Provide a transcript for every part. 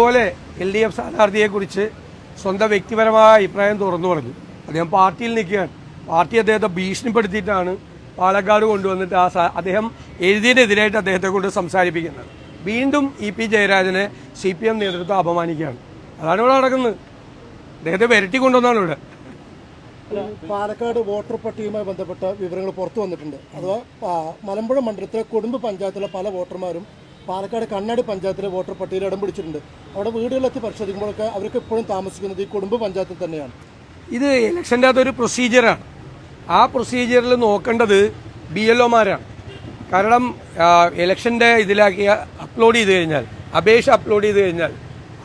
അതുപോലെ L D F സ്ഥാനാർത്ഥിയെക്കുറിച്ച് സ്വന്തം വ്യക്തിപരമായ അഭിപ്രായം തുറന്നു പറഞ്ഞു. അദ്ദേഹം പാർട്ടിയിൽ നിൽക്കുകയാണ്. പാർട്ടി അദ്ദേഹത്തെ ഭീഷണിപ്പെടുത്തിയിട്ടാണ് പാലക്കാട് കൊണ്ടുവന്നിട്ട് ആ അദ്ദേഹം എഴുതിയതിനെതിരായിട്ട് അദ്ദേഹത്തെ കൊണ്ട് സംസാരിപ്പിക്കുന്നത്. വീണ്ടും ഇ പി ജയരാജനെ സി പി എം നേതൃത്വം അപമാനിക്കുകയാണ്. അതാണ് ഇവിടെ നടക്കുന്നത്. അദ്ദേഹത്തെ വരട്ടി കൊണ്ടുവന്നാണ് ഇവിടെ. പാലക്കാട് വോട്ടർ പട്ടികയുമായി ബന്ധപ്പെട്ട വിവരങ്ങൾ പുറത്തു വന്നിട്ടുണ്ട്. അഥവാ മലമ്പുഴ മണ്ഡലത്തിലെ കൊടുമ്പ് പഞ്ചായത്തിലെ പല വോട്ടർമാരും പാലക്കാട് കണ്ണാടി പഞ്ചായത്തിലെ വോട്ടർ പട്ടികയിൽ ഇടം പിടിച്ചിട്ടുണ്ട്. അവിടെ വീടുകളിലെത്തി പരിശോധിക്കുമ്പോഴൊക്കെ അവർക്ക് എപ്പോഴും താമസിക്കുന്നത് ഈ കുടുംബ പഞ്ചായത്തിൽ തന്നെയാണ്. ഇത് ഇലക്ഷന്റെ അകത്തൊരു പ്രൊസീജിയറാണ്. ആ പ്രൊസീജിയറിൽ നോക്കേണ്ടത് ബി എൽ ഒമാരാണ്. കാരണം ഇലക്ഷന്റെ ഇതിലാക്കി അപ്ലോഡ് ചെയ്ത് കഴിഞ്ഞാൽ അപേക്ഷ അപ്ലോഡ് ചെയ്ത് കഴിഞ്ഞാൽ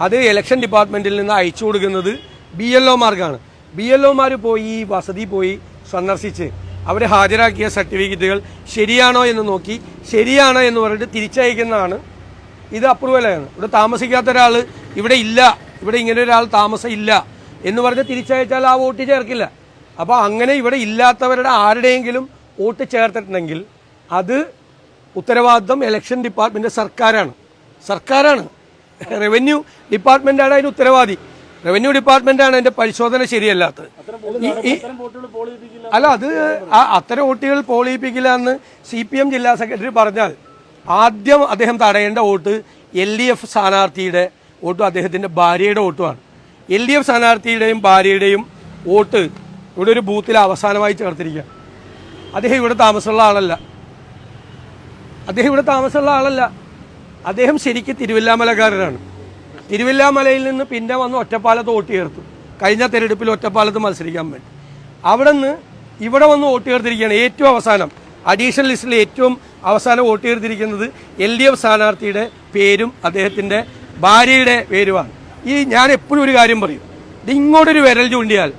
അത് ഇലക്ഷൻ ഡിപ്പാർട്ട്മെന്റിൽ നിന്ന് അയച്ചു കൊടുക്കുന്നത് ബി എൽ ഒമാർക്കാണ് ബി എൽ ഒമാർ പോയി ഈ വസതി പോയി സന്ദർശിച്ച് അവർ ഹാജരാക്കിയ സർട്ടിഫിക്കറ്റുകൾ ശരിയാണോ എന്ന് നോക്കി ശരിയാണ് എന്ന് പറഞ്ഞിട്ട് തിരിച്ചയക്കുന്നതാണ്. ഇത് അപ്രൂവലാണ് ഇവിടെ താമസിക്കാത്ത ഒരാൾ ഇവിടെ ഇല്ല. ഇവിടെ ഇങ്ങനെ ഒരാൾ താമസം ഇല്ല എന്ന് പറഞ്ഞ് തിരിച്ചയച്ചാൽ ആ വോട്ട് ചേർക്കില്ല. അപ്പോൾ അങ്ങനെ ഇവിടെ ഇല്ലാത്തവരുടെ ആരുടെയെങ്കിലും വോട്ട് ചേർത്തിട്ടുണ്ടെങ്കിൽ അത് ഉത്തരവാദിത്വം ഇലക്ഷൻ ഡിപ്പാർട്ട്മെന്റ് സർക്കാരാണ്. സർക്കാരാണ്. റവന്യൂ ഡിപ്പാർട്ട്മെന്റാണ് അതിന് ഉത്തരവാദി. റവന്യൂ ഡിപ്പാർട്ട്മെന്റാണ് അതിന്റെ പരിശോധന ശരിയല്ലാത്തത്. അല്ല അത് അത്തരം വോട്ടുകൾ പോളിയിപ്പിക്കില്ല എന്ന് സി പി എം ജില്ലാ സെക്രട്ടറി പറഞ്ഞാൽ ആദ്യം അദ്ദേഹം തടയേണ്ട വോട്ട് എൽ ഡി എഫ് സ്ഥാനാർത്ഥിയുടെ വോട്ടും അദ്ദേഹത്തിന്റെ ഭാര്യയുടെ വോട്ടുമാണ്. എൽ ഡി എഫ് സ്ഥാനാർത്ഥിയുടെയും ഭാര്യയുടെയും വോട്ട് ഇവിടെ ഒരു ബൂത്തിൽ അവസാനമായി ചേർത്തിരിക്കുക അദ്ദേഹം ഇവിടെ താമസമുള്ള ആളല്ല. അദ്ദേഹം ഇവിടെ താമസമുള്ള ആളല്ല. അദ്ദേഹം ശരിക്കും തിരുവല്ലാമലക്കാരനാണ്. തിരുവല്ലാമലയിൽ നിന്ന് പിന്നെ വന്ന് ഒറ്റപ്പാലത്ത് വോട്ട് ചേർത്തു. കഴിഞ്ഞ തെരഞ്ഞെടുപ്പിൽ ഒറ്റപ്പാലത്ത് മത്സരിക്കാൻ വേണ്ടി. അവിടെ നിന്ന് ഇവിടെ വന്ന് വോട്ട് ചേർത്തിരിക്കുകയാണ് ഏറ്റവും അവസാനം. അഡീഷണൽ ലിസ്റ്റിൽ ഏറ്റവും അവസാനം വോട്ട് ചേർത്തിരിക്കുന്നത് എൽ ഡി എഫ് സ്ഥാനാർത്ഥിയുടെ പേരും അദ്ദേഹത്തിന്റെ ഭാര്യയുടെ പേരുമാണ്. ഈ ഞാൻ എപ്പോഴും ഒരു കാര്യം പറയും. ഇത് ഇങ്ങോട്ടൊരു വിരൽ ചൂണ്ടിയാൽ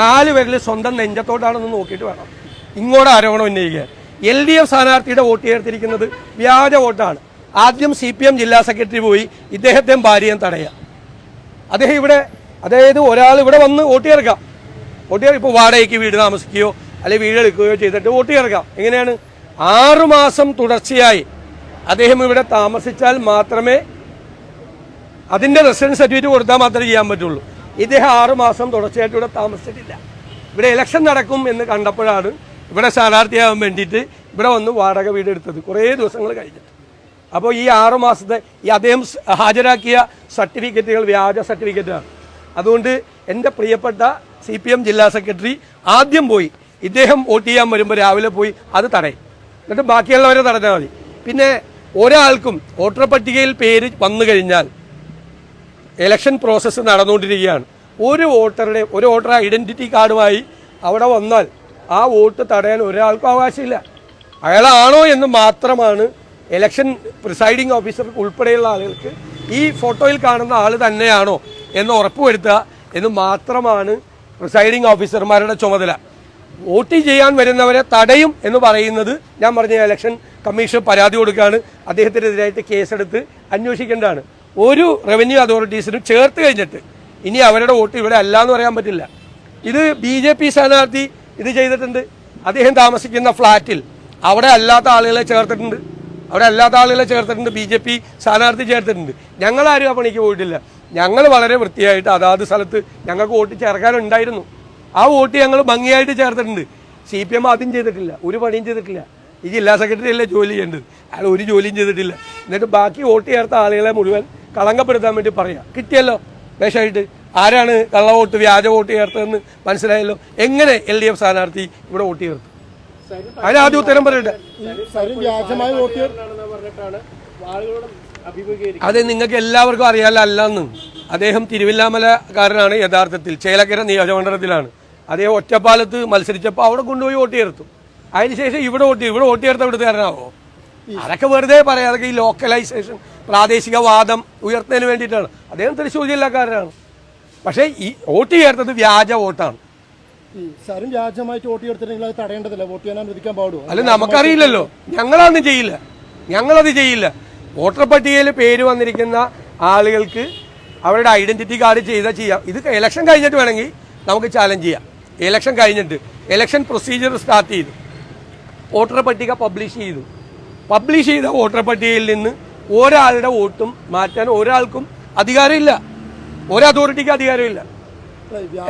നാല് വിരൽ സ്വന്തം നെഞ്ചത്തോട്ടാണെന്ന് നോക്കിയിട്ട് വേണം. ഇങ്ങോട്ട് ആരോപണം ഉന്നയിക്കുക എൽ ഡി എഫ് സ്ഥാനാർത്ഥിയുടെ വോട്ട് ചേർത്തിരിക്കുന്നത് വ്യാജ വോട്ടാണ്. ആദ്യം സി പി എം ജില്ലാ സെക്രട്ടറി പോയി ഇദ്ദേഹത്തെയും ഭാര്യയും തടയുക അദ്ദേഹം ഇവിടെ അതായത് ഒരാൾ ഇവിടെ വന്ന് വോട്ട് ചേർക്കാം. വോട്ട് ചേർക്കാം ഇപ്പോൾ വാടകയ്ക്ക് വീട് താമസിക്കുകയോ അല്ലെങ്കിൽ വീട് എടുക്കുകയോ ചെയ്തിട്ട് വോട്ട് ചേർക്കാം. എങ്ങനെയാണ്? ആറുമാസം തുടർച്ചയായി അദ്ദേഹം ഇവിടെ താമസിച്ചാൽ മാത്രമേ അതിന്റെ റെസിഡൻസ് സർട്ടിഫിക്കറ്റ് കൊടുത്താൽ മാത്രമേ ചെയ്യാൻ പറ്റുള്ളൂ. ഇദ്ദേഹം ആറുമാസം തുടർച്ചയായിട്ട് ഇവിടെ താമസിച്ചിട്ടില്ല. ഇവിടെ ഇലക്ഷൻ നടക്കും എന്ന് കണ്ടപ്പോഴാണ് ഇവിടെ സ്ഥാനാർത്ഥിയാകാൻ വേണ്ടിയിട്ട് ഇവിടെ വന്ന് വാടക വീട് എടുത്തത്. കുറേ ദിവസങ്ങൾ കഴിഞ്ഞിട്ട്. അപ്പോൾ ഈ ആറു മാസത്തെ ഈ അദ്ദേഹം ഹാജരാക്കിയ സർട്ടിഫിക്കറ്റുകൾ വ്യാജ സർട്ടിഫിക്കറ്റാണ് അതുകൊണ്ട് എന്റെ പ്രിയപ്പെട്ട സി പി എം ജില്ലാ സെക്രട്ടറി ആദ്യം പോയി ഇദ്ദേഹം വോട്ട് ചെയ്യാൻ വരുമ്പോൾ രാവിലെ പോയി അത് തടയും. എന്നിട്ട് ബാക്കിയുള്ളവരെ തടഞ്ഞാൽ മതി. പിന്നെ ഒരാൾക്കും വോട്ടർ പട്ടികയിൽ പേര് വന്നു കഴിഞ്ഞാൽ ഇലക്ഷൻ പ്രോസസ്സ് നടന്നുകൊണ്ടിരിക്കുകയാണ്. ഒരു വോട്ടറുടെ ഒരു വോട്ടർ ഐഡന്റിറ്റി കാർഡുമായി അവിടെ വന്നാൽ ആ വോട്ട് തടയാൻ ഒരാൾക്കും അവകാശമില്ല. അയാളാണോ എന്ന് മാത്രമാണ് ഇലക്ഷൻ പ്രിസൈഡിംഗ് ഓഫീസർ ഉൾപ്പെടെയുള്ള ആളുകൾക്ക് ഈ ഫോട്ടോയിൽ കാണുന്ന ആൾ തന്നെയാണോ എന്ന് ഉറപ്പുവരുത്തുക എന്ന് മാത്രമാണ് പ്രിസൈഡിംഗ് ഓഫീസർമാരുടെ ചുമതല. വോട്ട് ചെയ്യാൻ വരുന്നവരെ തടയും എന്ന് പറയുന്നത് ഞാൻ പറഞ്ഞ ഇലക്ഷൻ കമ്മീഷൻ പരാതി കൊടുക്കുകയാണ്. അദ്ദേഹത്തിനെതിരായിട്ട് കേസെടുത്ത് അന്വേഷിക്കേണ്ടതാണ്. ഒരു റവന്യൂ അതോറിറ്റീസിനും ചേർത്ത് കഴിഞ്ഞിട്ട് ഇനി അവരുടെ വോട്ട് ഇവിടെ അല്ല എന്ന് പറയാൻ പറ്റില്ല. ഇത് ബി ജെ പി സ്ഥാനാർത്ഥി ഇത് ചെയ്തിട്ടുണ്ട്. അദ്ദേഹം താമസിക്കുന്ന ഫ്ലാറ്റിൽ അവിടെ അല്ലാത്ത ആളുകളെ ചേർത്തിട്ടുണ്ട്. അവിടെ അല്ലാത്ത ആളുകളെ ചേർത്തിട്ടുണ്ട് ബി ജെ പി സ്ഥാനാർത്ഥി ചേർത്തിട്ടുണ്ട്. ഞങ്ങളാരും ആ പണിക്ക് പോയിട്ടില്ല. ഞങ്ങൾ വളരെ വൃത്തിയായിട്ട് അതാത് സ്ഥലത്ത് ഞങ്ങൾക്ക് വോട്ട് ചേർക്കാനുണ്ടായിരുന്നു. ആ വോട്ട് ഞങ്ങൾ ഭംഗിയായിട്ട് ചേർത്തിട്ടുണ്ട്. സി പി എം ആദ്യം ചെയ്തിട്ടില്ല ഒരു പണിയും ചെയ്തിട്ടില്ല. ഈ ജില്ലാ സെക്രട്ടറി അല്ലേ ജോലി ചെയ്യേണ്ടത്? അയാൾ ഒരു ജോലിയും ചെയ്തിട്ടില്ല. എന്നിട്ട് ബാക്കി വോട്ട് ചേർത്ത ആളുകളെ മുഴുവൻ കളങ്കപ്പെടുത്താൻ വേണ്ടി പറയാം. കിട്ടിയല്ലോ വേഷമായിട്ട് ആരാണ് കള്ളവോട്ട് വ്യാജ വോട്ട് ചേർത്തതെന്ന് മനസ്സിലായല്ലോ? എങ്ങനെ എൽ ഡി എഫ് സ്ഥാനാർത്ഥി ഇവിടെ വോട്ട് ചേർത്തു? അതിന് ആദ്യം ഉത്തരം പറയട്ടെ. അതെ സരും വ്യാജമായി വോട്ട് ചേർ- അത് നിങ്ങൾക്ക് എല്ലാവർക്കും അറിയാലോ അല്ലെന്ന്. അദ്ദേഹം തിരുവില്ലാമലക്കാരനാണ് യഥാർത്ഥത്തിൽ. ചേലക്കര നിയോജകമണ്ഡലത്തിലാണ്. അദ്ദേഹം ഒറ്റപ്പാലത്ത് മത്സരിച്ചപ്പോൾ അവിടെ കൊണ്ടുപോയി വോട്ട് ചേർത്തു. അതിനുശേഷം ഇവിടെ വോട്ട് ചെയ്തു. ഇവിടെ വോട്ട് ചേർത്ത ഇവിടുത്തുകാരനാവോ അതൊക്കെ വെറുതെ പറയാം. അതൊക്കെ ഈ ലോക്കലൈസേഷൻ പ്രാദേശിക വാദം ഉയർത്തുന്നതിന് വേണ്ടിയിട്ടാണ്. അദ്ദേഹം തൃശ്ശൂർ ജില്ലക്കാരനാണ്. പക്ഷേ ഈ വോട്ട് ചേർത്തത് വ്യാജ വോട്ടാണ്. ഈ സരും വ്യാജമായിട്ട് വോട്ട് ചേർത്തിട്ടുണ്ടെങ്കിൽ അത് തടയേണ്ടതില്ല? വോട്ട് ചെയ്യാൻ അനുവദിക്കാൻ പാടുമോ അല്ല നമുക്കറിയില്ലല്ലോ. ഞങ്ങളതൊന്നും ചെയ്യില്ല. ഞങ്ങളത് ചെയ്യില്ല. വോട്ടർ പട്ടികയിൽ പേര് വന്നിരിക്കുന്ന ആളുകൾക്ക് അവരുടെ ഐഡന്റിറ്റി കാർഡ് ചെയ്താൽ ചെയ്യാം. ഇത് ഇലക്ഷൻ കഴിഞ്ഞിട്ട് വേണമെങ്കിൽ നമുക്ക് ചാലഞ്ച് ചെയ്യാം. ഇലക്ഷൻ കഴിഞ്ഞിട്ട്. ഇലക്ഷൻ പ്രൊസീജിയർ സ്റ്റാർട്ട് ചെയ്തു. വോട്ടർ പട്ടിക പബ്ലിഷ് ചെയ്തു. പബ്ലിഷ് ചെയ്ത വോട്ടർ പട്ടികയിൽ നിന്ന് ഒരാളുടെ വോട്ടും മാറ്റാൻ ഒരാൾക്കും അധികാരമില്ല. ഒരു അതോറിറ്റിക്ക് അധികാരമില്ല.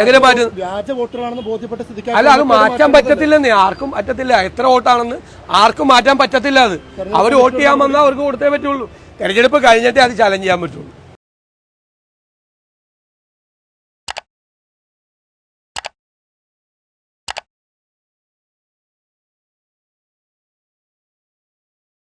എങ്ങനെ മാറ്റും? വ്യാജ വോട്ടറാണെന്ന് ബോധ്യപ്പെട്ട സ്ഥിതിക്ക് അല്ല അത് മാറ്റാൻ പറ്റത്തില്ലെന്നേ. ആർക്കും പറ്റത്തില്ല. എത്ര വോട്ടാണെന്ന് ആർക്കും മാറ്റാൻ പറ്റത്തില്ല അത്. അവർ വോട്ട് ചെയ്യാൻ വന്നാൽ അവർക്ക് കൊടുത്തേ പറ്റുള്ളൂ. തെരഞ്ഞെടുപ്പ് കഴിഞ്ഞിട്ടേ അത് ചലഞ്ച് ചെയ്യാൻ പറ്റുള്ളൂ.